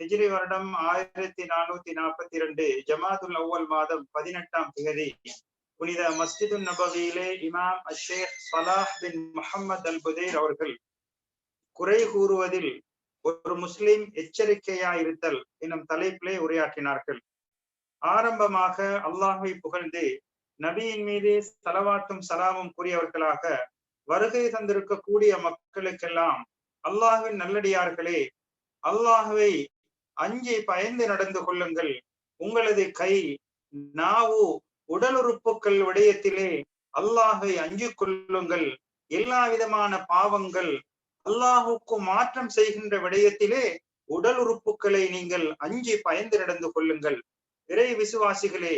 ஹிஜ்ரி வருடம் ஆயிரத்தி நானூத்தி நாற்பத்தி ரெண்டு ஜமாதுல் அவ்வல் மாதம் பதினெட்டாம் திகதி. புனித மஸ்ஜிது நபவியிலே இமாம் அஷேக் சலாஹ் பின் முகமது அல் புதேர் அவர்கள் குறை கூறுவதில் ஒரு முஸ்லிம் எச்சரிக்கையாயிருத்தல் எனும் தலைப்பிலே உரையாற்றினார்கள். ஆரம்பமாக அல்லாஹை புகழ்ந்து நபியின் மீது சலவாத்தும் சலாமும் கூறியவர்களாக வருகை தந்திருக்கக்கூடிய மக்களுக்கெல்லாம் அல்லாஹின் நல்லடியார்களே அல்லாஹுவை அஞ்சே பயந்து நடந்து கொள்ளுங்கள். உங்களது கை நாவு உடல் உறுப்புகள் விடயத்திலே அல்லாஹை அஞ்சு கொள்ளுங்கள். எல்லா விதமான பாவங்கள் அல்லாஹுக்கு மாற்றம் செய்கின்ற விடயத்திலே உடல் உறுப்புகளை நீங்கள் அஞ்சு பயந்து நடந்து கொள்ளுங்கள். இறை விசுவாசிகளே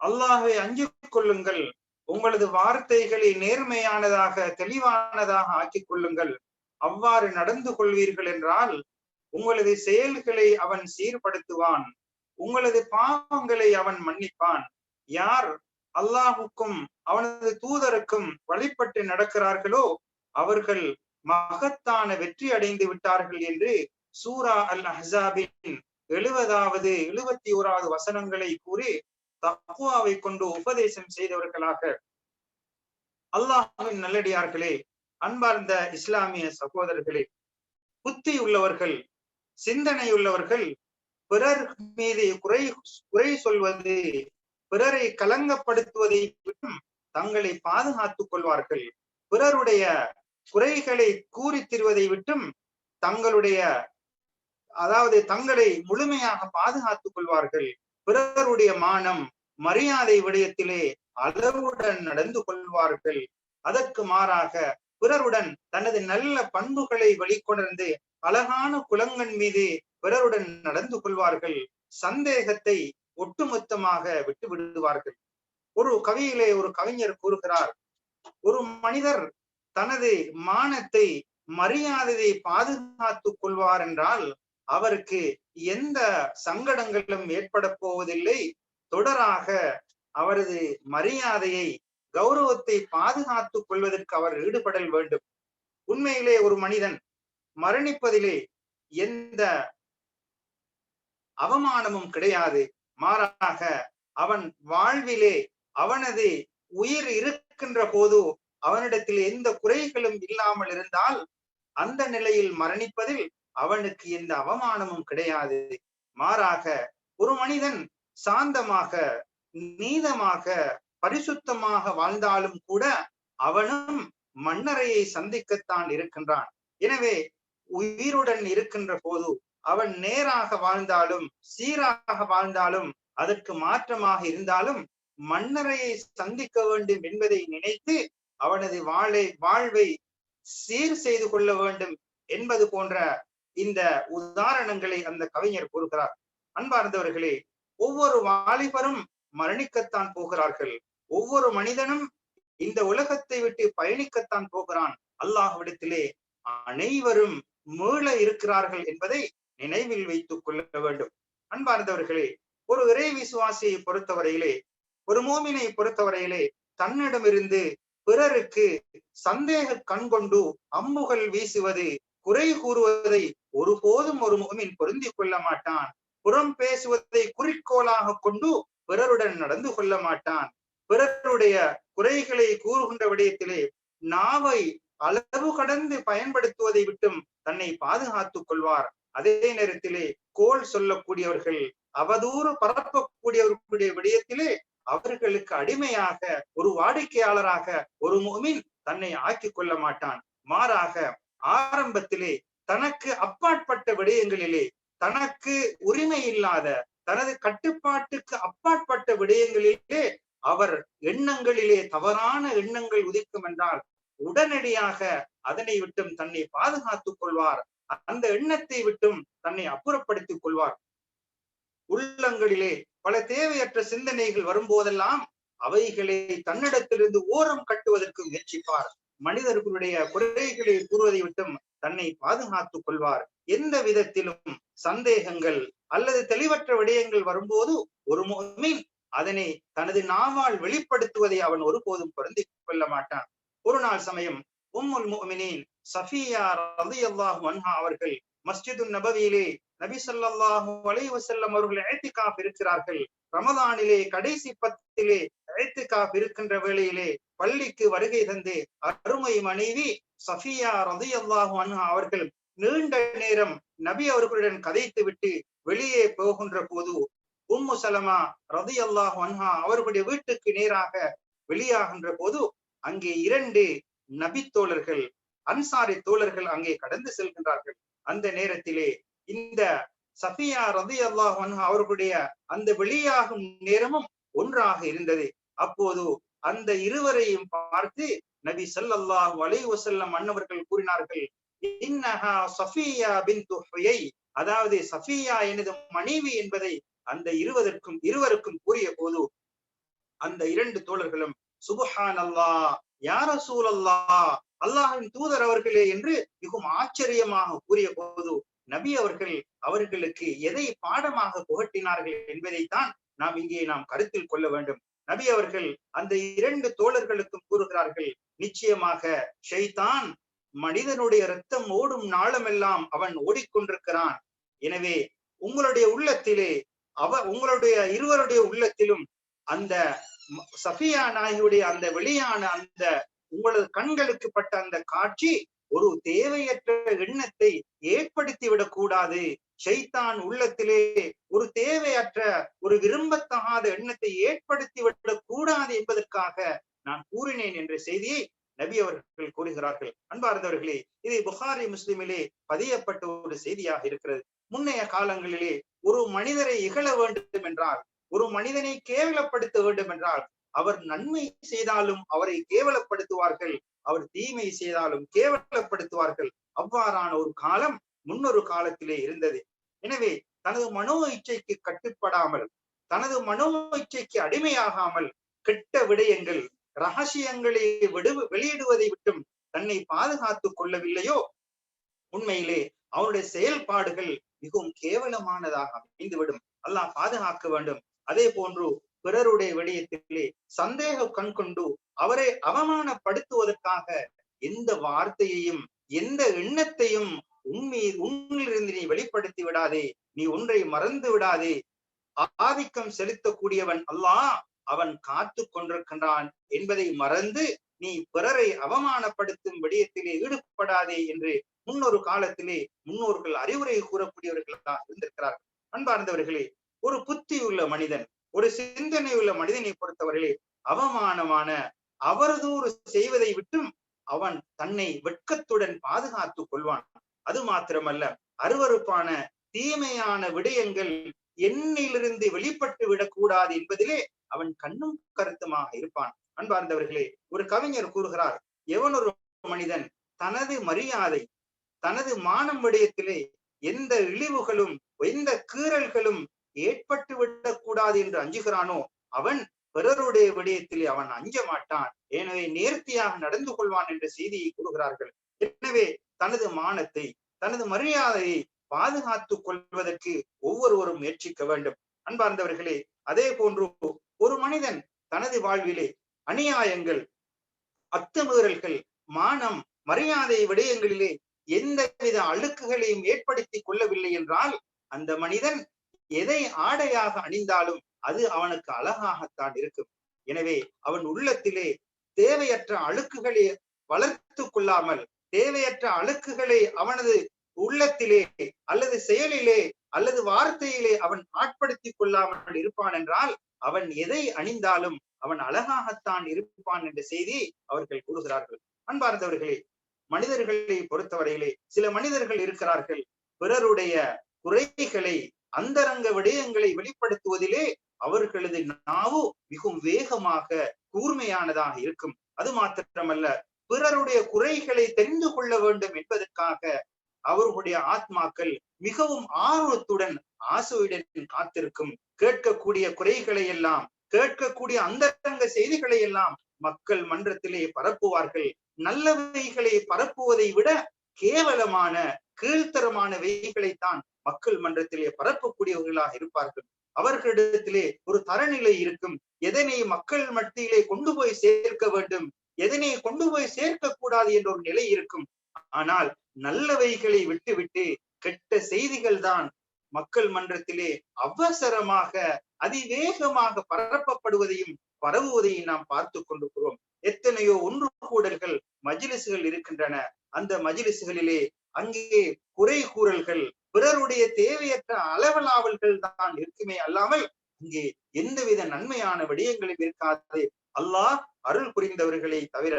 அல்லாஹை அஞ்சு கொள்ளுங்கள். உங்களது வார்த்தைகளை நேர்மையானதாக தெளிவானதாக ஆக்கிக் கொள்ளுங்கள். அவ்வாறு நடந்து கொள்வீர்கள் என்றால் உங்களது செயல்களை அவன் சீர்படுத்துவான். உங்களது பாவங்களை அவன் மன்னிப்பான். யார் அல்லாஹுக்கும் அவனது தூதருக்கும் வழிபட்டு நடக்கிறார்களோ அவர்கள் மகத்தான வெற்றி அடைந்து விட்டார்கள் என்று சூரா அல் அஹாபின் எழுபதாவது எழுபத்தி ஓராவது வசனங்களை கூறி தக்குவாவை கொண்டு உபதேசம் செய்தவர்களாக. அல்லாஹின் நல்லடியார்களே அன்பார்ந்த இஸ்லாமிய சகோதரர்களே புத்தி உள்ளவர்கள் சிந்தனையுள்ளவர்கள் பிறர் மீது குறை குறை சொல்வது பிறரை கலங்கப்படுத்துவதை விட்டும் தங்களை பாதுகாத்துக் கொள்வார்கள். பிறருடைய குறைகளை கூறி திருவதை விட்டும் தங்களுடைய அதாவது தங்களை முழுமையாக பாதுகாத்துக் கொள்வார்கள். பிறருடைய மானம் மரியாதை விடயத்திலே அளவுடன் நடந்து கொள்வார்கள். அதற்கு மாறாக பிறருடன் தனது நல்ல பண்புகளை வெளிக்கொணர்ந்து அழகான குலங்கன் மீது பிறருடன் நடந்து கொள்வார்கள். சந்தேகத்தை ஒட்டுமொத்தமாக விட்டு விடுவார்கள். ஒரு கவியிலே ஒரு கவிஞர் கூறுகிறார் ஒரு மனிதர் தனது மானத்தை மரியாதையை பாதுகாத்துக் கொள்வார் என்றால் அவருக்கு எந்த சங்கடங்களும் ஏற்பட போவதில்லை. தொடராக அவரது மரியாதையை கௌரவத்தை பாதுகாத்துக் கொள்வதற்கு அவர் ஈடுபடல் வேண்டும். உண்மையிலே ஒரு மனிதன் மரணிப்பதிலே எந்த அவமானமும் கிடையாது. மாறாக அவன் வாழ்விலே அவனது உயிர் இருக்கின்ற போது அவனிடத்தில் எந்த குறைகளும் இல்லாமல் இருந்தால் அந்த நிலையில் மரணிப்பதில் அவனுக்கு எந்த அவமானமும் கிடையாது. மாறாக ஒரு மனிதன் சாந்தமாக நீதமாக பரிசுத்தமாக வாழ்ந்தாலும் கூட அவனும் மன்னரையை சந்திக்கத்தான் இருக்கின்றான். எனவே உயிருடன் இருக்கின்ற போது அவன் நேராக வாழ்ந்தாலும் சீராக வாழ்ந்தாலும் அதற்கு மாற்றமாக இருந்தாலும் மன்னரையை சந்திக்க வேண்டும் என்பதை நினைத்து அவனது வாழை வாழ்வை சீர் செய்து கொள்ள வேண்டும் என்பது போன்ற இந்த உதாரணங்களை அந்த கவிஞர் கூறுகிறார். அன்பார்ந்தவர்களே ஒவ்வொரு வாலிபரும் மரணிக்கத்தான் போகிறார்கள். ஒவ்வொரு மனிதனும் இந்த உலகத்தை விட்டு பயணிக்கத்தான் போகிறான். அல்லாஹ்விடத்திலே அனைவரும் மீள இருக்கிறார்கள் என்பதை நினைவில் வைத்துக் கொள்ள வேண்டும். அன்பார்ந்தவர்களே ஒரு இறை விசுவாசியை பொறுத்தவரையிலே ஒரு மோமினை பொறுத்தவரையிலே தன்னிடமிருந்து பிறருக்கு சந்தேக கண் கொண்டு அம்புகள் வீசுவது குறை கூறுவதை ஒருபோதும் ஒரு மோமின் பொருந்திக் கொள்ள மாட்டான். புறம் பேசுவதை குறிக்கோளாக கொண்டு பிறருடன் நடந்து கொள்ள மாட்டான். பிறருடைய குறைகளை கூறுகின்ற விடயத்திலே நாவை அளவு கடந்து பயன்படுத்துவதை விட்டும் தன்னை பாதுகாத்துக் கொள்வார். அதே நேரத்திலே கோல் சொல்லக்கூடியவர்கள் அவதூறு பரப்பக்கூடியவர்களுடைய விடயத்திலே அவர்களுக்கு அடிமையாக ஒரு வாடிக்கையாளராக ஒரு முமின் தன்னை ஆக்கிக் கொள்ள மாட்டான். மாறாக ஆரம்பத்திலே தனக்கு அப்பாற்பட்ட விடயங்களிலே தனக்கு உரிமை இல்லாத தனது கட்டுப்பாட்டுக்கு அப்பாற்பட்ட விடயங்களிலே அவர் எண்ணங்களிலே தவறான எண்ணங்கள் உதிக்கும் என்றால் உடனடியாக அதனை விட்டும் தன்னை பாதுகாத்துக் கொள்வார். அந்த எண்ணத்தை விட்டும் தன்னை அப்புறப்படுத்திக் கொள்வார். உள்ளங்களிலே பல தேவையற்ற சிந்தனைகள் வரும்போதெல்லாம் அவைகளை தன்னிடத்திலிருந்து ஓரம் கட்டுவதற்கு முயற்சிப்பார். மனிதர்களுடைய குறைகளை கூறுவதை விட்டும் தன்னை பாதுகாத்துக் கொள்வார். எந்த விதத்திலும் சந்தேகங்கள் அல்லது தெளிவற்ற விடயங்கள் வரும்போது ஒரு முகமே அதனை தனது நாவால் வெளிப்படுத்துவதை அவன் ஒருபோதும் பொருந்திக் கொள்ள மாட்டான். ஒரு நாள் சமயம் உம்முல் முஃமினீன் சஃபியா ரலியல்லாஹு அன்ஹா அவர்கள் மஸ்ஜிது நபவியிலே நபி சொல்லாஹு அலைஹி வசல்லம் அவர்கள் இத்திகாஃப் இருக்கிறார்கள். ரமதானிலே கடைசி பத்திலே இத்திகாஃப் இருக்கின்ற வேளையிலே பள்ளிக்கு வருகை தந்து அருமை மனைவி சஃபியா ரதி அல்லாஹு அன்ஹா அவர்கள் நீண்ட நேரம் நபி அவர்களுடன் கதைத்து விட்டு வெளியே போகின்ற போது உம்மு சலமா ரதி அல்லாஹு அன்ஹா அவர்களுடைய வீட்டுக்கு நேராக வெளியாகின்ற போது அங்கே இரண்டு நபி தோழர்கள் அன்சாரி தோழர்கள் அங்கே கடந்து செல்கின்றார்கள். அந்த நேரத்திலே இந்த சஃபியா ரதி அல்லாஹ் அவர்களுடைய அந்த வெளியாகும் நேரமும் ஒன்றாக இருந்தது. அப்போது அந்த இருவரையும் பார்த்து நபி சல்லாஹ் அலைஹி வசல்லம் அன்னவர்கள் கூறினார்கள் இன்னஹா சஃபியா பின்து ஹுயை. அதாவது சஃபியா எனது மனைவி என்பதை அந்த இருவதற்கும் இருவருக்கும் கூறிய போது அந்த இரண்டு தோழர்களும் சுபஹான் அல்லாஹ் யார சூழல்லா அல்லாஹின் தூதர் அவர்களே என்று மிகவும் ஆச்சரியமாக கூறிய போது நபி அவர்கள் அவர்களுக்கு எதை பாடமாக புகட்டினார்கள் என்பதைத்தான் நாம் இங்கே நாம் கருத்தில் கொள்ள வேண்டும். நபி அவர்கள் அந்த இரண்டு தோழர்களுக்கும் கூறுகிறார்கள் நிச்சயமாக ஷைதான் மனிதனுடைய ரத்தம் ஓடும் நாளமெல்லாம் அவன் ஓடிக்கொண்டிருக்கிறான். எனவே உங்களுடைய உள்ளத்திலே அவ உங்களுடைய இருவருடைய உள்ளத்திலும் அந்த சஃபியா நாயுடைய அந்த வெளியான அந்த உங்களது கண்களுக்கு பட்ட அந்த காட்சி ஒரு தேவையற்ற எண்ணத்தை ஏற்படுத்தி விடக்கூடாது ஷைத்தான் உள்ளத்திலே ஒரு தேவையற்ற ஒரு விரும்பத்தகாத எண்ணத்தை ஏற்படுத்தி விடக்கூடாது என்பதற்காக நான் கூறினேன் என்ற செய்தியை நபி அவர்கள் கூறுகிறார்கள். அன்பார்ந்தவர்களே இது புகாரி முஸ்லிமிலே பதியப்பட்ட ஒரு செய்தியாக இருக்கிறது. முன்னைய காலங்களிலே ஒரு மனிதரை இகழ வேண்டும் என்றால் ஒரு மனிதனை கேவலப்படுத்த வேண்டும் என்றால் அவர் நன்மை செய்தாலும் அவரை கேவலப்படுத்துவார்கள் அவர் தீமை செய்தாலும் கேவலப்படுத்துவார்கள். அவ்வாறான ஒரு காலம் முன்னொரு காலத்திலே இருந்தது. எனவே தனது மனோ இச்சைக்கு கட்டுப்படாமல் தனது மனோ இச்சைக்கு அடிமையாகாமல் கெட்ட விடயங்கள் ரகசியங்களை விடு வெளியிடுவதை விட்டும் தன்னை பாதுகாத்துக் கொள்ளவில்லையோ? உண்மையிலே அவருடைய செயல்பாடுகள் மிகவும் கேவலமானதாக அமைந்துவிடும். அல்லாஹ் பாதுகாக்க வேண்டும். அதே போன்று பிறருடைய விடயத்திலே சந்தேக கண் கொண்டு அவரை அவமானப்படுத்துவதற்காக எந்த வார்த்தையையும் எந்த எண்ணத்தையும் உண்மை உன்னிலிருந்து நீ வெளிப்படுத்தி விடாதே நீ ஒன்றை மறந்து விடாதே. ஆதிக்கம் செலுத்தக்கூடியவன் அல்லாஹ் அவன் காத்து கொண்டிருக்கின்றான் என்பதை மறந்து நீ பிறரை அவமானப்படுத்தும் விடயத்திலே ஈடுபடாதே என்று முன்னொரு காலத்திலே முன்னோர்கள் அறிவுரை கூறக்கூடியவர்களாக இருந்திருக்கிறார்கள். அன்பார்ந்தவர்களே ஒரு புத்தி உள்ள மனிதன் ஒரு சிந்தனை உள்ள மனிதனை பொறுத்தவர்களே அவமானமான அவரதூறு செய்வதை விட்டும் அவன் தன்னை வெட்கத்துடன் பாதுகாத்துக் கொள்வான். அது மாத்திரமல்ல அருவறுப்பான தீமையான விடயங்கள் எண்ணிலிருந்து வெளிப்பட்டு விடக்கூடாது என்பதிலே அவன் கண்ணும் கருத்துமாக இருப்பான். அன்பார்ந்தவர்களே ஒரு கவிஞர் கூறுகிறார் எவனொரு மனிதன் தனது மரியாதை தனது மானம் விடயத்திலே எந்த இழிவுகளும் எந்த கீறல்களும் ஏற்பட்டு விடக்கூடாது என்று அஞ்சுகிறானோ அவன் பிறருடைய விடயத்திலே அவன் அஞ்ச மாட்டான். எனவே நேர்த்தியாக நடந்து கொள்வான் என்ற செய்தியை கூறுகிறார்கள். எனவே தனது மானத்தை தனது மரியாதையை பாதுகாத்துக் கொள்வதற்கு ஒவ்வொருவரும் முயற்சிக்க வேண்டும். அன்பார்ந்தவர்களே அதே போன்று ஒரு மனிதன் தனது வாழ்விலே அநியாயங்கள் அத்துமீறல்கள் மானம் மரியாதை விடயங்களிலே எந்தவித அழுக்குகளையும் ஏற்படுத்தி கொள்ளவில்லை என்றால் அந்த மனிதன் எதை ஆடையாக அணிந்தாலும் அது அவனுக்கு அழகாகத்தான் இருக்கும். எனவே அவன் உள்ளத்திலே தேவையற்ற அழுக்குகளை வளர்த்து கொள்ளாமல் தேவையற்ற அழுக்குகளை அவனது உள்ளத்திலே அல்லது செயலிலே அல்லது வார்த்தையிலே அவன் ஆட்படுத்தி கொள்ளாமல் இருப்பான் என்றால் அவன் எதை அணிந்தாலும் அவன் அழகாகத்தான் இருப்பான் என்ற செய்தி அவர்கள் கூறுகிறார்கள். அன்பார்ந்தவர்களே மனிதர்களை பொறுத்தவரையிலே சில மனிதர்கள் இருக்கிறார்கள். பிறருடைய குறைகளை அந்தரங்க விடயங்களை வெளிப்படுத்துவதிலே அவர்களது நாவு மிகவும் வேகமாக கூர்மையானதாக இருக்கும். அது மாத்திரமல்ல பிறருடைய குறைகளை தெரிந்து கொள்ள வேண்டும் என்பதற்காக அவர்களுடைய ஆத்மாக்கள் மிகவும் ஆர்வத்துடன் ஆசையுடன் காத்திருக்கும். கேட்கக்கூடிய குறைகளை எல்லாம் கேட்கக்கூடிய அந்த செய்திகளை எல்லாம் மக்கள் மன்றத்திலே பரப்புவார்கள். நல்லவைகளை பரப்புவதை விட கேவலமான கீழ்த்தரமான கீழ்த்தரமானவைகளைத்தான் மக்கள் மன்றத்திலே பரப்பக்கூடியவர்களாக இருப்பார்கள். அவர்களிடத்திலே ஒரு தரநிலை இருக்கும். எதனை மக்கள் மத்தியிலே கொண்டு போய் சேர்க்க வேண்டும்? எதனை கொண்டு போய் சேர்க்க கூடாது என்ற ஒரு நிலை இருக்கும். ஆனால் நல்லவைகளை விட்டுவிட்டு கெட்ட செய்திகள் தான் மக்கள் மன்றத்திலே அவசரமாக அதிவேகமாக பரப்பப்படுவதையும் பரவுவதையும் நாம் பார்த்து கொண்டிருக்கிறோம். எத்தனையோ ஒன்று கூடல்கள் மஜிலிசுகள் இருக்கின்றன. அந்த மஜிலிசுகளிலே அங்கே குறை கூறல்கள் பிறருடைய தேவையற்ற அளவலாவல்கள் தான் இருக்குமே அல்லாமல் இங்கே எந்தவித நன்மையான விடயங்களும் இருக்காது. அல்லாஹ் அருள் புரிந்தவர்களை தவிர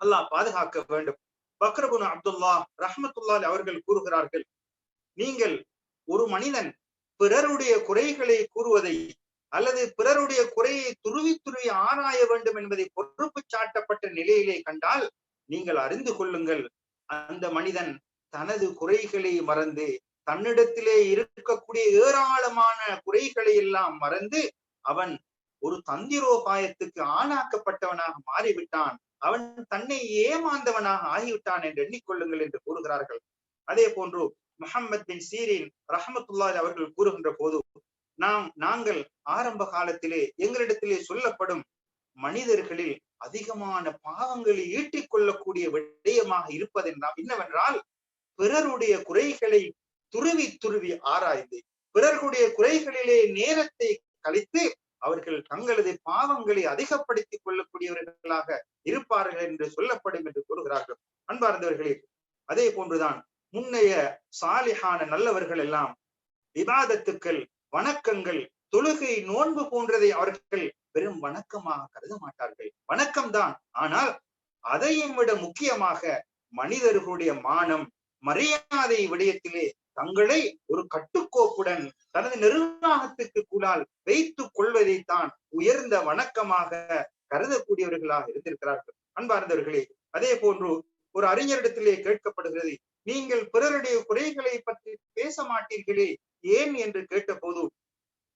அல்லாஹ் பாதுகாக்க வேண்டும். பக்ரபுன் அப்துல்லா ரஹமத்துல்லா அவர்கள் கூறுகிறார்கள் நீங்கள் ஒரு மனிதன் பிறருடைய குறைகளை கூறுவதை அல்லது பிறருடைய குறையை துருவி துருவி ஆராய வேண்டும் என்பதை பொறுப்பு சாட்டப்பட்ட நிலையிலே கண்டால் நீங்கள் அறிந்து கொள்ளுங்கள். அந்த மனிதன் தனது குறைகளை மறந்து தன்னிடத்திலே இருக்கக்கூடிய ஏராளமான குறைகளை எல்லாம் மறந்து அவன் ஒரு தந்திரோபாயத்துக்கு ஆளாக்கப்பட்டவனாக மாறிவிட்டான். அவன் தன்னை ஏமாந்தவனாக ஆகிவிட்டான் என்று எண்ணிக்கொள்ளுங்கள் என்று கூறுகிறார்கள். அதே போன்று முகமது பின் சீரின் ரஹமத்துல்லாஜ் அவர்கள் கூறுகின்ற போது நாம் நாங்கள் ஆரம்ப காலத்திலே எங்களிடத்திலே சொல்லப்படும் மனிதர்களில் அதிகமான பாவங்களை ஈட்டிக் கொள்ளக்கூடிய விடயமாக இருப்பதென்றால் என்னவென்றால் பிறருடைய குறைகளை துருவி துருவி ஆராய்ந்து பிறர்களுடைய குறைகளிலே நேரத்தை கழித்து அவர்கள் தங்களது பாவங்களை அதிகப்படுத்திக் கொள்ளக்கூடியவர்களாக இருப்பார்கள் என்று சொல்லப்படும் என்று கூறுகிறார்கள். அன்பார்ந்தவர்களே அதே போன்றுதான் முன்னைய சாலிஹான நல்லவர்கள் எல்லாம் விவாதத்துக்கள் வணக்கங்கள் தொழுகை நோன்பு போன்றதை அவர்கள் பெரும் வணக்கமாக கருத மாட்டார்கள். வணக்கம்தான். ஆனால் அதையும் விட முக்கியமாக மனிதர்களுடைய மானம் மரியாதை விடயத்திலே தங்களை ஒரு கட்டுக்கோப்புடன் தனது நிர்வாகத்துக்கு கூடால் வைத்துக் கொள்வதைத்தான் உயர்ந்த வணக்கமாக கருதக்கூடியவர்களாக இருந்திருக்கிறார்கள். அன்பார்ந்தவர்களே அதே போன்று ஒரு அறிஞரிடத்திலே கேட்கப்படுகிறது நீங்கள் பிறருடைய குறைகளை பற்றி பேச மாட்டீர்களே ஏன்? என்று கேட்டபோது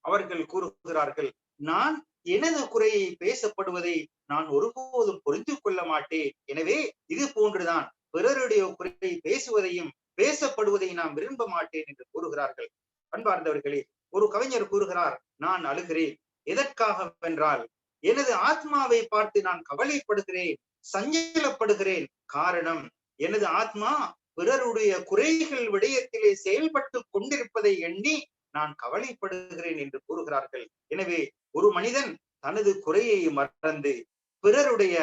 அவர்கள் கூறுகிறார்கள் நான் எனது குறையை பேசப்படுவதை நான் ஒருபோதும் புரிந்து கொள்ள மாட்டேன். எனவே இது போன்றுதான். பிறருடைய குறையை பேசுவதையும் பேசப்படுவதை நான் விரும்ப மாட்டேன் என்று கூறுகிறார்கள். அன்பார்ந்தவர்களே ஒரு கவிஞர் கூறுகிறார் நான் அழுகிறேன். எதற்காக வென்றால் எனது ஆத்மாவை பார்த்து நான் கவலைப்படுகிறேன் சஞ்சலப்படுகிறேன். காரணம் எனது ஆத்மா பிறருடைய குறைகள் விடயத்திலே செயல்பட்டு கொண்டிருப்பதை எண்ணி நான் கவலைப்படுகிறேன் என்று கூறுகிறார்கள். எனவே ஒரு மனிதன் தனது குறையை மறந்து பிறருடைய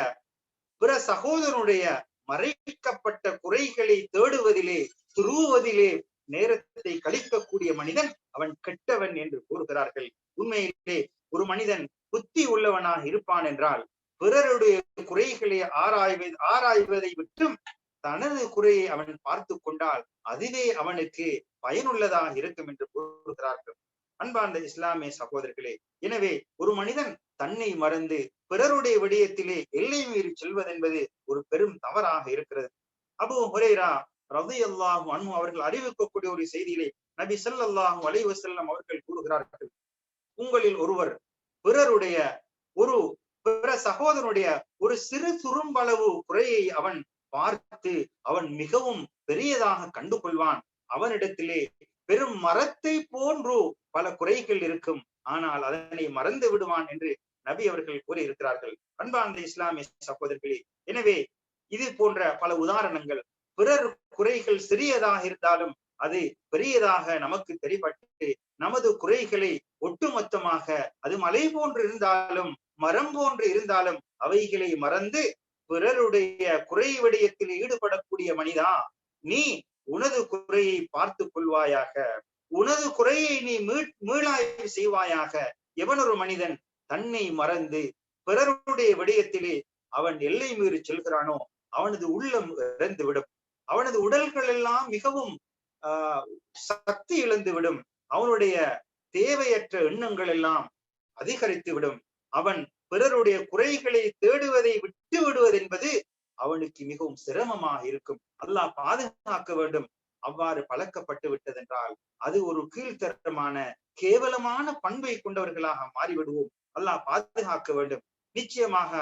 பிற சகோதரனுடைய மறைக்கப்பட்ட குறைகளை தேடுவதிலே துருவுவதிலே நேரத்தை கழிக்கக்கூடிய மனிதன் அவன் கெட்டவன் என்று கூறுகிறார்கள். உண்மையிலே ஒரு மனிதன் புத்தி உள்ளவனாக இருப்பான் என்றால் பிறருடைய குறைகளை ஆராய்வது ஆராய்வதை விட்டும் தனது குறையை அவன் பார்த்து கொண்டால் அதுவே அவனுக்கு பயனுள்ளதாக இருக்கும் என்று கூறுகிறார்கள். அன்பார்ந்த இஸ்லாமிய சகோதரர்களே எனவே ஒரு மனிதன் தன்னை மறந்து பிறருடைய விடயத்திலே எல்லை மீறி செல்வதென்பது ஒரு பெரும் தவறாக இருக்கிறது. அபு ஹுரேரா ரவி அல்லாஹு அன்பு அவர்கள் அறிவிக்கக்கூடிய ஒரு செய்தியிலே நபி ஸல்லல்லாஹு அலைஹி வஸல்லம் அவர்கள் கூறுகிறார்கள் உங்களில் ஒருவர் பிறருடைய ஒரு பிற சகோதரனுடைய ஒரு சிறு துரும்பளவு குறையை அவன் பார்த்து அவன் மிகவும் பெரியதாக கண்டு கொள்வான் அவனிடத்திலே பெரும் மரத்தை போன்று பல குறைகள் இருக்கும். ஆனால் அதனை மறந்து விடுவான் என்று நபி அவர்கள் கூறியிருக்கிறார்கள். அன்பார்ந்த இஸ்லாமிய சகோதரர்களே எனவே இது போன்ற பல உதாரணங்கள் பிறர் குறைகள் சிறியதாக இருந்தாலும் அது பெரியதாக நமக்கு தெரிபட்டு நமது குறைகளை ஒட்டுமொத்தமாக அது மலை போன்று இருந்தாலும் மரம் போன்று இருந்தாலும் அவைகளை மறந்து பிறருடைய குறை விடயத்தில் ஈடுபடக்கூடிய மனிதா? நீ உனது குறையை பார்த்து கொள்வாயாக. உனது குறையை நீ மீளாய்வு செய்வாயாக. எவன் ஒரு மனிதன் தன்னை மறந்து பிறருடைய விடயத்திலே அவன் எல்லை மீறி செல்கிறானோ அவனது உள்ளம் இறந்து விடும் அவனது உடல்கள் எல்லாம் மிகவும் ஆஹ் சக்தி இழந்து விடும் அவனுடைய தேவையற்ற எண்ணங்கள் எல்லாம் அதிகரித்து விடும் அவன் பிறருடைய குறைகளை தேடுவதை விட்டு விடுவது என்பது அவனுக்கு மிகவும் சிரமமாக இருக்கும். அல்லாஹ் பாதுகாக்க வேண்டும். அவ்வாறு பழக்கப்பட்டு விட்டதென்றால் அது ஒரு கீழ்த்தரமான கேவலமான பண்பை கொண்டவர்களாக மாறிவிடுவோம். அல்லாஹ் பாதுகாக்க வேண்டும். நிச்சயமாக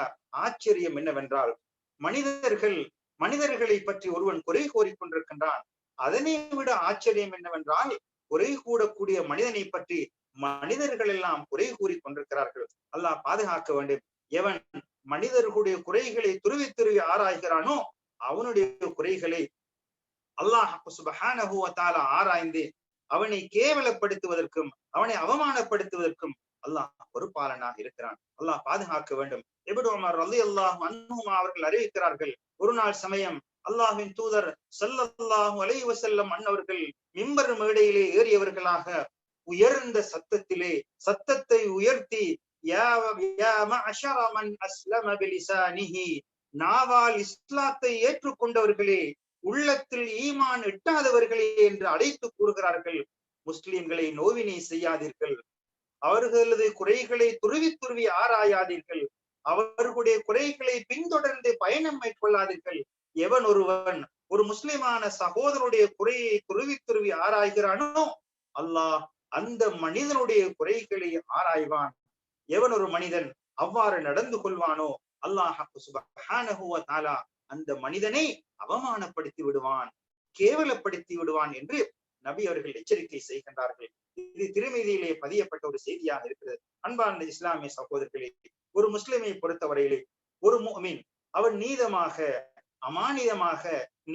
ஆச்சரியம் என்னவென்றால் மனிதர்கள் மனிதர்களை பற்றி ஒருவன் குறை கோரிக்கொண்டிருக்கின்றான் அதனை விட ஆச்சரியம் என்னவென்றால் குறை கூடக்கூடிய மனிதனை பற்றி மனிதர்கள் எல்லாம் குறை கூறி கொண்டிருக்கிறார்கள். அல்லாஹ் பாதுகாக்க வேண்டும். எவன் மனிதர்களுடைய குறைகளை துருவி துருவி ஆராய்கிறானோ அவனுடைய குறைகளை அல்லாஹ் சுபஹானஹு ஆராய்ந்து அவனை கேவலப்படுத்துவதற்கும் அவனை அவமானப்படுத்துவதற்கும் அல்லாஹ் பொறுப்பாளனாக இருக்கிறான். அல்லாஹ் பாதுகாக்க வேண்டும். எபிடு உமர் அல்லி அல்லாஹ் அன்னுமா அவர்கள் அறிவிக்கிறார்கள் ஒரு நாள் சமயம் அல்லாஹின் தூதர் சல்லல்லாஹு அலை வசல்லம் அன்னவர்கள் மிம்பர் மேடையிலே ஏறியவர்களாக உயர்ந்த சத்தத்திலே சத்தத்தை உயர்த்தி நாவால் இஸ்லாத்தை ஏற்றுக்கொண்டவர்களே உள்ளத்தில் ஈமான் எட்டாதவர்களே என்று அழைத்து கூறுகிறார்கள். முஸ்லிம்களை நோவினை செய்யாதீர்கள். அவர்களது குறைகளை துருவி துருவி ஆராயாதீர்கள். அவர்களுடைய குறைகளை பின்தொடர்ந்து பயணம் மேற்கொள்ளாதீர்கள். எவன் ஒருவன் ஒரு முஸ்லிமான சகோதரனுடைய குறையை துருவி துருவி ஆராய்கிறானோ அல்லாஹ் அந்த மனிதனுடைய குறைகளை ஆராய்வான். எவன் ஒரு மனிதன் அவ்வாறு நடந்து கொள்வானோ அல்லாஹ் தாலா அந்த மனிதனை அவமானப்படுத்தி விடுவான் கேவலப்படுத்தி விடுவான் என்று நபி அவர்கள் எச்சரிக்கை செய்கின்றார்கள். இது திருமதியிலே பதியப்பட்ட ஒரு செய்தியாக இருக்கிறது. அன்பார்ந்த இஸ்லாமிய சகோதரர்களே ஒரு முஸ்லிமை பொறுத்தவரையிலே ஒரு மீன் அவன் நீதமாக அமானிதமாக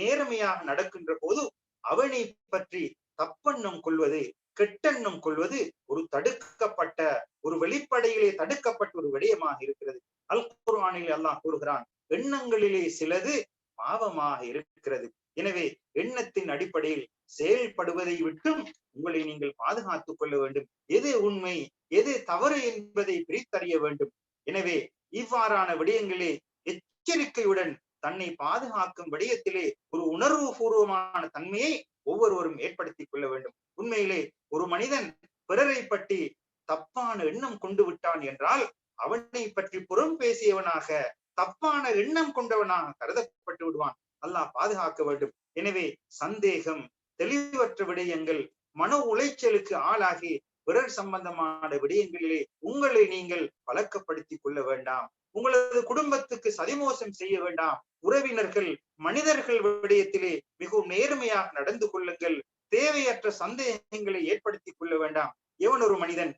நேர்மையாக நடக்கின்ற போது அவனை பற்றி தப்பெண்ணம் கொள்வது கெட்டெண்ணம் கொள்வது ஒரு தடுக்கப்பட்ட ஒரு வெளிப்படையிலே தடுக்கப்பட்ட ஒரு விடயமாக இருக்கிறது. அல் குர்ஆனில் அல்லாஹ் கூறுகிறான் எண்ணங்களிலே சிலது பாவமாக இருக்கிறது. எனவே எண்ணத்தின் அடிப்படையில் செயல்படுவதை விட்டும் உங்களை நீங்கள் பாதுகாத்துக் கொள்ள வேண்டும். எது உண்மை எது தவறு என்பதை பிரித்தறிய வேண்டும். எனவே இவ்வாறான விடயங்களே எச்சரிக்கையுடன் தன்னை பாதுகாக்கும் விடயத்திலே ஒரு உணர்வு பூர்வமான தன்மையை ஒவ்வொருவரும் ஏற்படுத்திக் கொள்ள வேண்டும். உண்மையிலே ஒரு மனிதன் பிறரை பற்றி தப்பான எண்ணம் கொண்டு விட்டான் என்றால் அவனை பற்றி புறம் பேசியவனாக தப்பான எண்ணம் கொண்டவனாக கருதப்பட்டு விடுவான். அல்லாஹ் பாதுகாக்க வேண்டும். எனவே சந்தேகம் தெளிவற்ற விடயங்கள் மன உளைச்சலுக்கு ஆளாகி பிறர் சம்பந்தமான விடயங்களிலே உங்களை நீங்கள் பழக்கப்படுத்திக் கொள்ள வேண்டாம். உங்களது குடும்பத்துக்கு சதிமோசம் செய்ய வேண்டாம். உறவினர்கள் மனிதர்கள் விடயத்திலே மிகவும் நேர்மையாக நடந்து கொள்ளுங்கள். தேவையற்ற சந்தேகங்களை ஏற்படுத்திக் கொள்ள வேண்டாம். எவன் ஒரு மனிதன்?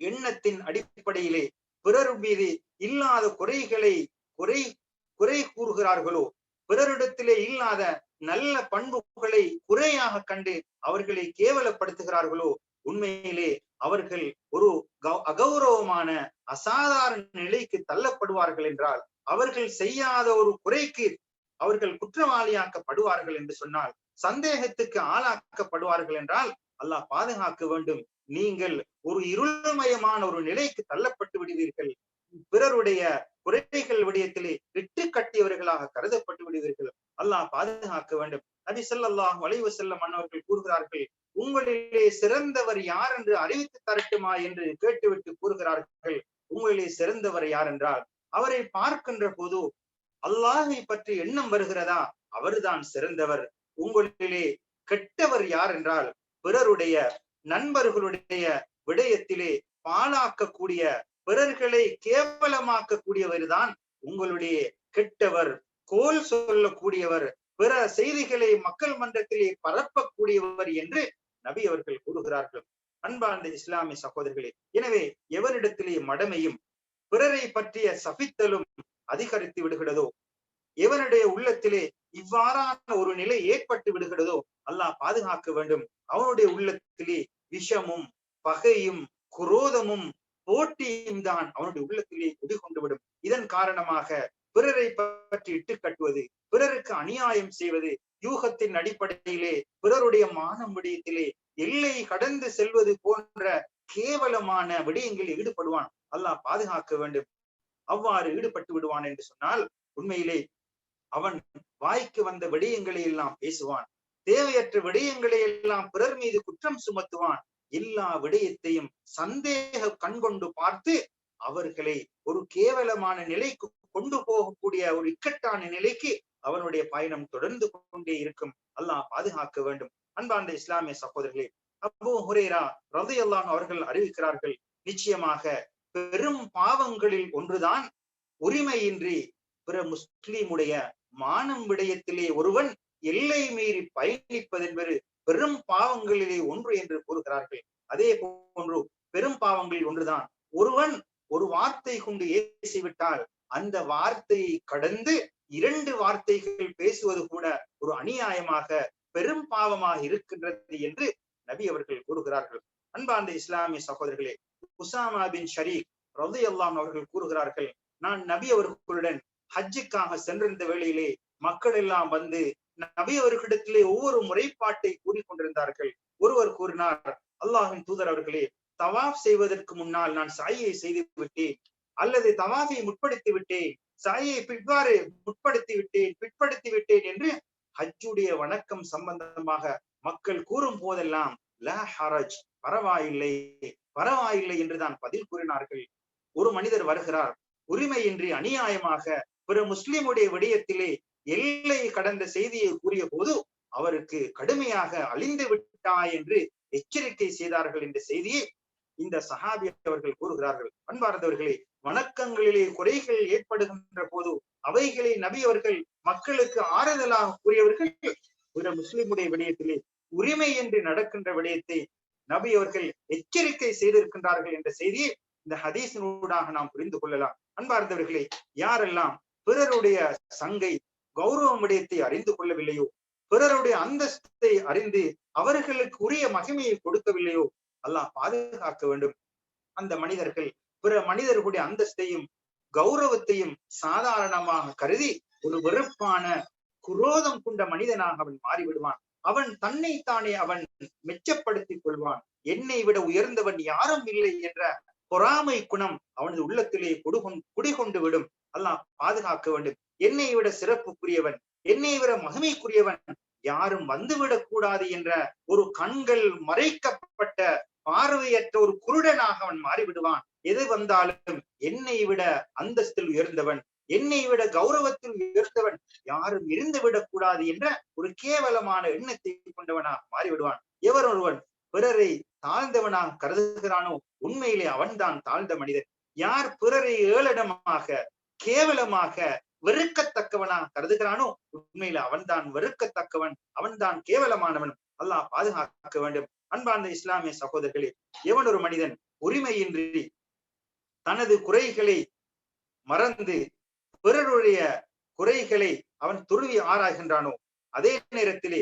எண்ணத்தின் அடிப்படையிலே பிறர் மீது இல்லாத குறைகளை குறை குறை கூறுகிறார்களோ? பிறரிடத்திலே இல்லாத நல்ல பண்புகளை குறையாக கண்டு அவர்களை கேவலப்படுத்துகிறார்களோ? உண்மையிலே அவர்கள் ஒரு அகௌரவமான அசாதாரண நிலைக்கு தள்ளப்படுவார்கள் என்றால் அவர்கள் செய்யாத ஒரு குறைக்கு அவர்கள் குற்றவாளியாக்கப்படுவார்கள் என்று சொன்னால் சந்தேகத்துக்கு ஆளாக்கப்படுவார்கள் என்றால் அல்லாஹ் பாதுகாக்க வேண்டும். நீங்கள் ஒரு இருள்மயமான ஒரு நிலைக்கு தள்ளப்பட்டு விடுவீர்கள். பிறருடைய குறைகள் விடயத்திலே விட்டு கட்டியவர்களாக கருதப்பட்டு விடுவீர்கள். அல்லாஹ் பாதுகாக்க வேண்டும். நபி ஸல்லல்லாஹு வளைவு வஸல்லம் மன்னவர்கள் கூறுகிறார்கள் உங்களிலே சிறந்தவர் யார் என்று அறிவித்து தரட்டுமா? என்று கேட்டுவிட்டு கூறுகிறார்கள் உங்களிலே சிறந்தவர் யார் என்றால் அவரை பார்க்கின்ற போது அல்லாஹை பற்றி எண்ணம் வருகிறதா? அவர்தான் சிறந்தவர். உங்களிலே கெட்டவர் யார் என்றால் பிறருடைய நண்பர்களுடைய விடயத்திலே பாழாக்கக்கூடிய பிறர்களை கேவலமாக்கக்கூடியவர் தான் உங்களுடைய கெட்டவர். கோல் சொல்லக்கூடியவர் பிற செய்திகளை மக்கள் மன்றத்திலே பரப்பக்கூடியவர் என்று நபி அவர்கள் கூறுகிறார்கள். அன்பார்ந்த இஸ்லாமிய சகோதரர்களே எனவே எவரிடத்திலே மடமையும் பிறரை பற்றிய சபித்தலும் அதிகரித்து விடுகிறதோ எவனுடைய உள்ளத்திலே இவ்வாறான ஒரு நிலை ஏற்பட்டு விடுகிறதோ அல்லாஹ் பாதுகாக்க வேண்டும். அவனுடைய உள்ளத்திலே விஷமும் பகையும் குரோதமும் போட்டியும் தான் அவனுடைய உள்ளத்திலே குடிகொண்டு விடும். இதன் காரணமாக பிறரை பற்றி இட்டு கட்டுவது பிறருக்கு அநியாயம் செய்வது யூகத்தின் அடிப்படையிலே பிறருடைய மானம் விடயத்திலே எல்லை கடந்து செல்வது போன்ற கேவலமான விடயங்களில் ஈடுபடுவான். அல்லாஹ் பாதுகாக்க வேண்டும். அவ்வாறு ஈடுபட்டு விடுவான் என்று சொன்னால் உண்மையிலே அவன் வாய்க்கு வந்த விடயங்களை எல்லாம் பேசுவான். தேவையற்ற விடயங்களை எல்லாம் பிறர் மீது குற்றம் சுமத்துவான். எல்லா விடயத்தையும் சந்தேக கண்கொண்டு பார்த்து அவர்களை ஒரு கேவலமான நிலைக்கு கொண்டு போகக்கூடிய ஒரு இக்கட்டான நிலைக்கு அவனுடைய பயணம் தொடர்ந்து கொண்டே இருக்கும். அல்லாஹ் பாதுகாக்க வேண்டும். அன்பார்ந்த இஸ்லாமிய சகோதரர்களே அபு ஹுரேரா ரதி அவர்கள் அறிவிக்கிறார்கள் நிச்சயமாக பெரும் பாவங்களில் ஒன்றுதான் உரிமையின்றி பிற முஸ்லீமுடைய மானம் விடயத்திலே ஒருவன் எல்லை மீறி பயணிப்பது என்பது பெரும் பாவங்களிலே ஒன்று என்று கூறுகிறார்கள். அதே போன்று பெரும் பாவங்களில் ஒன்றுதான். ஒருவன் ஒரு வார்த்தை கொண்டு ஏசிவிட்டால் அந்த வார்த்தையை கடந்து இரண்டு வார்த்தைகள் பேசுவது கூட ஒரு அநியாயமாக பெரும் பாவமாக இருக்கின்றது என்று நபி அவர்கள் கூறுகிறார்கள். அன்பார்ந்த இஸ்லாமிய சகோதரர்களே உசாமா பின் ஷரீக் ரவுதி அல்லாம் அவர்கள் கூறுகிறார்கள் நான் நபி அவர்களுடன் ஹஜ்ஜுக்காக சென்றிருந்த வேளையிலே மக்கள் எல்லாம் வந்து நபி அவர்களிடத்திலே ஒவ்வொரு முறைப்பாட்டை கூறிக்கொண்டிருந்தார்கள். ஒருவர் கூறினார் அல்லாஹின் தூதர் அவர்களே தவாப் செய்வதற்கு முன்னால் நான் சாயை செய்து விட்டேன். அல்லது தவாஃபை முற்படுத்தி விட்டேன். சாயை பிற்பாறு முற்படுத்தி விட்டேன் பிற்படுத்தி விட்டேன் என்று ஹஜ்ஜுடைய வணக்கம் சம்பந்தமாக மக்கள் கூறும் போதெல்லாம் ல ஹரஜ் பரவாயில்லை பரவாயில்லை என்றுதான் பதில் கூறினார்கள். ஒரு மனிதர் வருகிறார் உரிமையின்றி அநியாயமாக பிற முஸ்லிமுடைய விடயத்திலே எல்லை கடந்த செய்தியை கூறிய போது அவருக்கு கடுமையாக அழிந்து விட்டாய் என்று எச்சரிக்கை செய்தார்கள் என்ற செய்தியை இந்த சஹாபி அவர்கள் கூறுகிறார்கள். அன்பார்ந்தவர்களே வணக்கங்களிலே குறைகள் ஏற்படுகின்ற போது அவைகளை நபி அவர்கள் மக்களுக்கு ஆறுதலாக கூறியவர்கள் பிற முஸ்லிமுடைய விடயத்திலே உரிமை என்று நடக்கின்ற விடயத்தை நபி அவர்கள் எச்சரிக்கை செய்திருக்கின்றார்கள் என்ற செய்தியை இந்த ஹதீசினூடாக நாம் புரிந்து கொள்ளலாம். அன்பார்ந்தவர்களே யாரெல்லாம் பிறருடைய சங்கை கௌரவ விடயத்தை அறிந்து கொள்ளவில்லையோ? பிறருடைய அந்தஸ்தை அறிந்து அவர்களுக்கு உரிய மகிமையை கொடுக்கவில்லையோ? அல்லாஹ் பாதுகாக்க வேண்டும். அந்த மனிதர்கள் பிற மனிதர்களுடைய அந்தஸ்தையும் கௌரவத்தையும் சாதாரணமாக கருதி ஒரு வெறுப்பான குரோதம் கொண்ட மனிதனாக அவன் மாறிவிடுவான். அவன் தன்னைத்தானே அவன் மெச்சப்படுத்திக் கொள்வான். என்னை விட உயர்ந்தவன் யாரும் இல்லை என்ற பொறாமை குணம் அவனது உள்ளத்திலே குடுகொண் குடிகொண்டு விடும். அல்லாஹ் பாதுகாக்க வேண்டும். என்னை விட சிறப்புக்குரியவன் என்னை விட மகிமைக்குரியவன் யாரும் வந்துவிடக் கூடாது என்ற ஒரு கண்கள் மறைக்கப்பட்ட பார்வையற்ற ஒரு குருடனாக அவன் மாறிவிடுவான். எது வந்தாலும் என்னை விட அந்தஸ்தில் உயர்ந்தவன் என்னை விட கௌரவத்தில் உயர்ந்தவன் யாரும் இருந்து விடக்கூடாது என்ற ஒரு கேவலமான எண்ணத்தை கொண்டவனாக மாறிவிடுவான். எவர் ஒருவன் பிறரை தாழ்ந்தவனாக கருதுகிறானோ? உண்மையிலே அவன்தான் தாழ்ந்த மனிதன். யார் பிறரை ஏளனமாக கேவலமாக வெறுக்கத்தக்கவனாக கருதுகிறானோ? உண்மையில அவன்தான் வெறுக்கத்தக்கவன் அவன்தான் கேவலமானவன். அல்லாஹ் பாதுகாக்க வேண்டும். அன்பார்ந்த இஸ்லாமிய சகோதரர்களே எவன் ஒரு மனிதன் உரிமையின்றி தனது குறைகளை மறந்து பிறருடைய குறைகளை அவன் துருவி ஆராய்கின்றானோ? அதே நேரத்திலே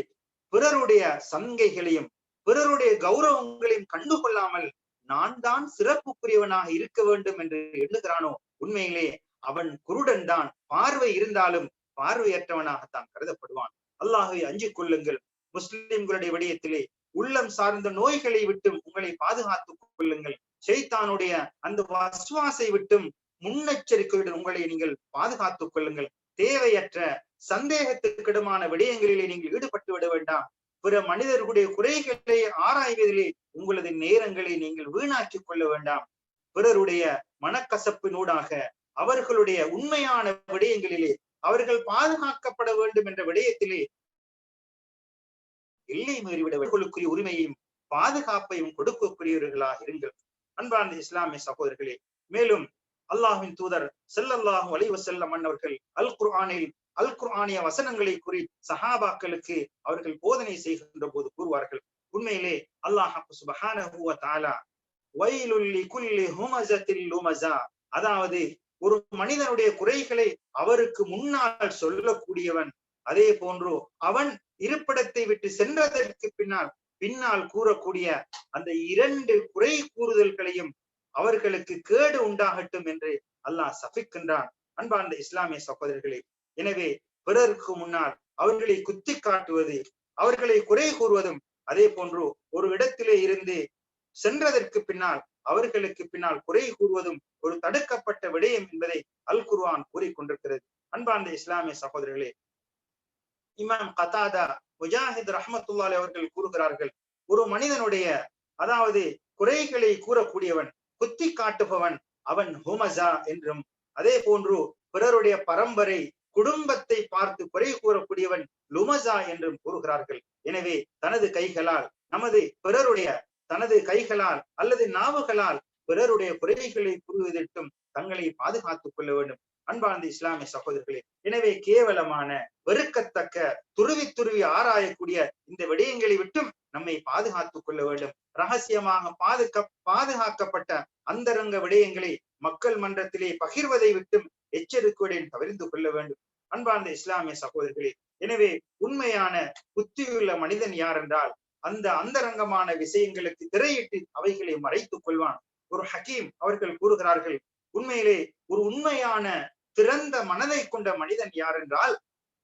பிறருடைய சங்கைகளையும் பிறருடைய கௌரவங்களையும் கண்டுகொள்ளாமல் நான் தான் சிறப்புக்குரியவனாக இருக்க வேண்டும் என்று எண்ணுகிறானோ? உண்மையிலே அவன் குருடன் தான். பார்வை இருந்தாலும் பார்வையற்றவனாகத்தான் கருதப்படுவான். அல்லாஹை அஞ்சு கொள்ளுங்கள். முஸ்லிம்களுடைய விடயத்திலே உள்ளம் சார்ந்த நோய்களை விட்டும் உங்களை பாதுகாத்துக் கொள்ளுங்கள். செய்தானுடைய அந்த வசுவாசை விட்டும் முன்னெச்சரிக்கையுடன் உங்களை நீங்கள் பாதுகாத்துக் கொள்ளுங்கள். தேவையற்ற சந்தேகத்துக்கிடமான விடயங்களிலே நீங்கள் ஈடுபட்டு விட வேண்டாம். பிற மனிதர்களுடைய குறைகளை ஆராய்வதிலே உங்களது நேரங்களை நீங்கள் வீணாக்கிக் கொள்ள வேண்டாம். பிறருடைய மனக்கசப்பினூடாக அவர்களுடைய உண்மையான விடயங்களிலே அவர்கள் பாதுகாக்கப்பட வேண்டும் என்ற விடயத்திலே எல்லை மீறிவிடவர்களுக்குரிய உரிமையையும் பாதுகாப்பையும் கொடுக்கக்கூடியவர்களாக இருங்கள். அன்பான இஸ்லாமிய சகோதரர்களே மேலும் அல்லாஹின் தூதர் செல்லல்லாஹு அலைவசல்லம் செல்லம் அல் குர்ஆனில் அல் குர்ஆனிய வசனங்களை கூறி சஹாபாக்களுக்கு அவர்கள் போதனை செய்கின்ற போது கூறுவார்கள். உண்மையிலே அல்லாஹ் குல்லி அதாவது ஒரு மனிதனுடைய குறைகளை அவருக்கு முன்னால் சொல்லக்கூடியவன் அதே போன்று அவன் இருப்பிடத்தை விட்டு சென்றதற்கு பின்னால் பின்னால் கூறக்கூடிய அந்த இரண்டு குறை கூறுதல்களையும் அவர்களுக்கு கேடு உண்டாகட்டும் என்று அல்லாஹ் சபிக்கின்றான். அன்பார்ந்த இஸ்லாமிய சகோதரர்களே எனவே பிறருக்கு முன்னால் அவர்களை குத்தி காட்டுவது அவர்களை குறை கூறுவதும் அதே போன்று ஒரு இடத்திலே இருந்து சென்றதற்கு பின்னால் அவர்களுக்கு பின்னால் குறை கூறுவதும் ஒரு தடுக்கப்பட்ட விடயம் என்பதை அல் குர்வான் கூறிக்கொண்டிருக்கிறது. அன்பார்ந்த இஸ்லாமிய சகோதரர்களே இமாம் கதாதா முஜாஹித் ரஹமத்துல்லாலி அவர்கள் கூறுகிறார்கள் ஒரு மனிதனுடைய அதாவது குறைகளை கூறக்கூடியவன் குத்தி காட்டுபவன் அவன் ஹுமசா என்றும் அதே போன்று பிறருடைய பரம்பரை குடும்பத்தை பார்த்து குறை கூறக்கூடியவன் லுமசா என்றும் கூறுகிறார்கள். எனவே தனது கைகளால் நமது பிறருடைய தனது கைகளால் அல்லது நாவுகளால் பிறருடைய குறைகளை கூறுவதற்கும் தங்களை பாதுகாத்துக் கொள்ள வேண்டும். அன்பார்ந்த இஸ்லாமிய சகோதரர்களே எனவே கேவலமான வெறுக்கத்தக்க துருவி துருவி ஆராயக்கூடிய இந்த விடயங்களை விட்டும் நம்மை பாதுகாத்துக் கொள்ள வேண்டும். ரகசியமாக பாதுகா பாதுகாக்கப்பட்ட அந்தரங்க விடயங்களை மக்கள் மன்றத்திலே பகிர்வதை விட்டும் எச்சரிக்கையுடன் தவிர்த்து கொள்ள வேண்டும். அன்பார்ந்த இஸ்லாமிய சகோதரர்களே எனவே உண்மையான புத்தியுள்ள மனிதன் யார் என்றால் அந்த அந்தரங்கமான விஷயங்களுக்கு திரையிட்டு அவைகளை மறைத்துக் கொள்வான். ஒரு ஹக்கீம் அவர்கள் கூறுகிறார்கள் உண்மையிலே ஒரு உண்மையான திறந்த மனதை கொண்ட மனிதன் யார் என்றால்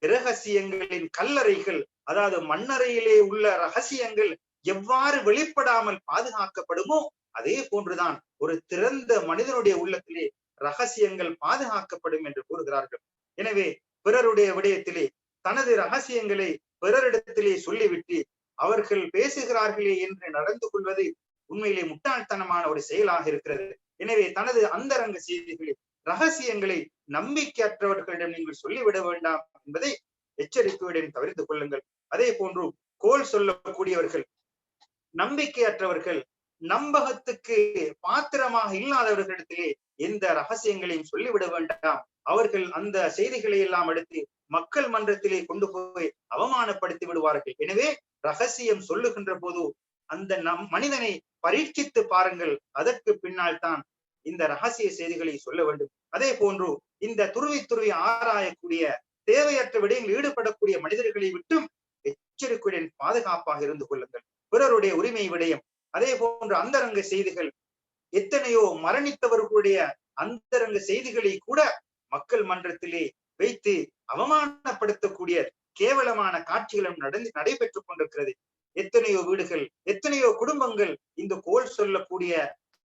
இரகசியங்களின் கல்லறைகள் அதாவது மண்ணறையிலே உள்ள ரகசியங்கள் எவ்வாறு வெளிப்படாமல் பாதுகாக்கப்படுமோ அதே போன்றுதான் ஒரு திறந்த மனிதனுடைய உள்ளத்திலே ரகசியங்கள் பாதுகாக்கப்படும் என்று கூறுகிறார்கள். எனவே பிறருடைய விடயத்திலே தனது ரகசியங்களை பிறரிடத்திலே சொல்லிவிட்டு அவர்கள் பேசுகிறார்களே என்று நடந்து கொள்வது உண்மையிலே முட்டாள்தனமான ஒரு செயலாக இருக்கிறது. எனவே தனது அந்தரங்க செய்திகளை ரகசியங்களை நம்பிக்கையற்றவர்களிடம் நீங்கள் சொல்லிவிட வேண்டாம் என்பதை எச்சரிக்கையுடன் தவிர்த்து கொள்ளுங்கள். அதே போன்று கோல் சொல்லக்கூடியவர்கள் நம்பிக்கையற்றவர்கள் நம்பகத்துக்கு பாத்திரமாக இல்லாதவர்களிடத்திலே எந்த ரகசியங்களையும் சொல்லிவிட வேண்டாம். அவர்கள் அந்த செய்திகளை எல்லாம் எடுத்து மக்கள் மன்றத்திலே கொண்டு போய் அவமானப்படுத்தி விடுவார்கள். எனவே ரகசியம் சொல்லுகின்ற போது அந்த நம் மனிதனை பரீட்சித்து பாருங்கள். அதற்கு பின்னால் தான் இந்த ரகசிய செய்திகளை சொல்ல வேண்டும். அதே போன்று இந்த துருவி துருவி ஆராயக்கூடிய தேவையற்ற விடயங்களில் ஈடுபடக்கூடிய மனிதர்களை விட்டும் எச்சரிக்கையுடன் பாதுகாப்பாக இருந்து கொள்ளுங்கள். பிறருடைய உரிமை விடயம் அதே போன்று அந்தரங்க செய்திகள். எத்தனையோ மரணித்தவர்களுடைய அந்தரங்க செய்திகளை கூட மக்கள் மன்றத்திலே வைத்து அவமானப்படுத்தக்கூடிய கேவலமான காட்சிகளும் நடந்து நடைபெற்றுக் கொண்டிருக்கிறது. எத்தனையோ வீடுகள் எத்தனையோ குடும்பங்கள் இந்த கோல் சொல்லக்கூடிய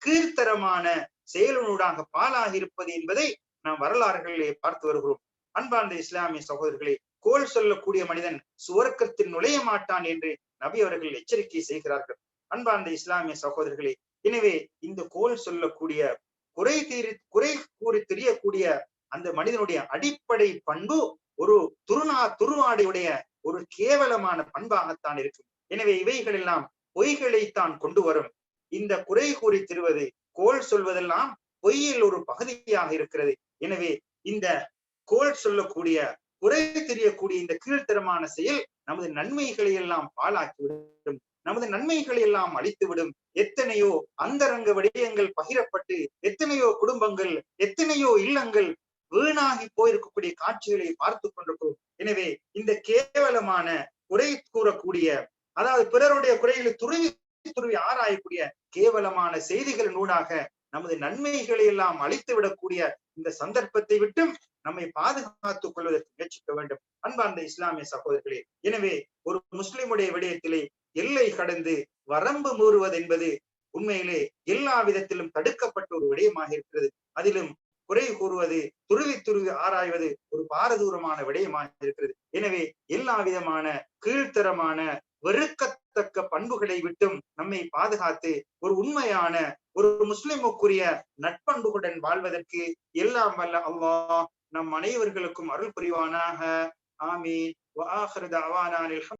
கீழ்த்தரமான செயலூடாக பாலாகி இருப்பது என்பதை நாம் வரலாறுகளிலே பார்த்து வருகிறோம். அன்பார்ந்த இஸ்லாமிய சகோதரர்களே கோல் சொல்லக்கூடிய மனிதன் சுவர்க்கத்தில் நுழைய மாட்டான் என்று நபி அவர்கள் எச்சரிக்கை செய்கிறார்கள். அன்பார்ந்த இஸ்லாமிய சகோதரர்களே எனவே இந்த கோல் சொல்லக்கூடிய குறை தீரி குறை கூறி தெரியக்கூடிய அந்த மனிதனுடைய அடிப்படை பண்பு ஒரு துருநா துருவாடையுடைய ஒரு கேவலமான பண்பாகத்தான் இருக்கும். எனவே இவைகள் எல்லாம் பொய்களைத்தான் கொண்டு வரும். இந்த குறை கூறி திருவது கோல் சொல்வதெல்லாம் பொய்யில் ஒரு பகுதியாக இருக்கிறது. எனவே இந்த கோல் சொல்லக்கூடிய குறை தெரியக்கூடிய இந்த கீழ்த்தரமான செயல் நமது நன்மைகளை எல்லாம் பாழாக்கிவிடும். நமது நன்மைகளை எல்லாம் அழித்துவிடும். எத்தனையோ அந்தரங்க விடயங்கள் பகிரப்பட்டு எத்தனையோ குடும்பங்கள் எத்தனையோ இல்லங்கள் வீணாகி போயிருக்கக்கூடிய காட்சிகளை பார்த்து கொண்டிருக்கிறோம். எனவே இந்த கேவலமான குறை கூறக்கூடிய அதாவது பிறருடைய குறைகளை துருவி துருவி ஆராயக்கூடிய கேவலமான செய்திகளின் நூடாக நமது நன்மைகளை எல்லாம் அழித்து விடக்கூடிய இந்த சந்தர்ப்பத்தை விட்டும் நம்மை பாதுகாத்துக் கொள்வதற்கு முயற்சிக்க வேண்டும். அன்பார்ந்த இஸ்லாமிய சகோதரர்களே எனவே ஒரு முஸ்லிமுடைய விடயத்திலே எல்லை கடந்து வரம்பு மூறுவது என்பது உண்மையிலே எல்லா விதத்திலும் தடுக்கப்பட்ட ஒரு விடயமாக இருக்கிறது. அதிலும் குறை கூறுவது துருவி துருவி ஆராய்வது ஒரு பாரதூரமான விடயமாக இருக்கிறது. எனவே எல்லா விதமான கீழ்த்தரமான வெறுக்கத்தக்க பண்புகளை விட்டும் நம்மை பாதுகாத்து ஒரு உண்மையான ஒரு முஸ்லிமுக்குரிய நட்பண்புகளுடன் வாழ்வதற்கு எல்லாம் வல்ல அல்லாஹ் நம் அனைவர்களுக்கும் அருள் புரிவானாக. ஆமீன்.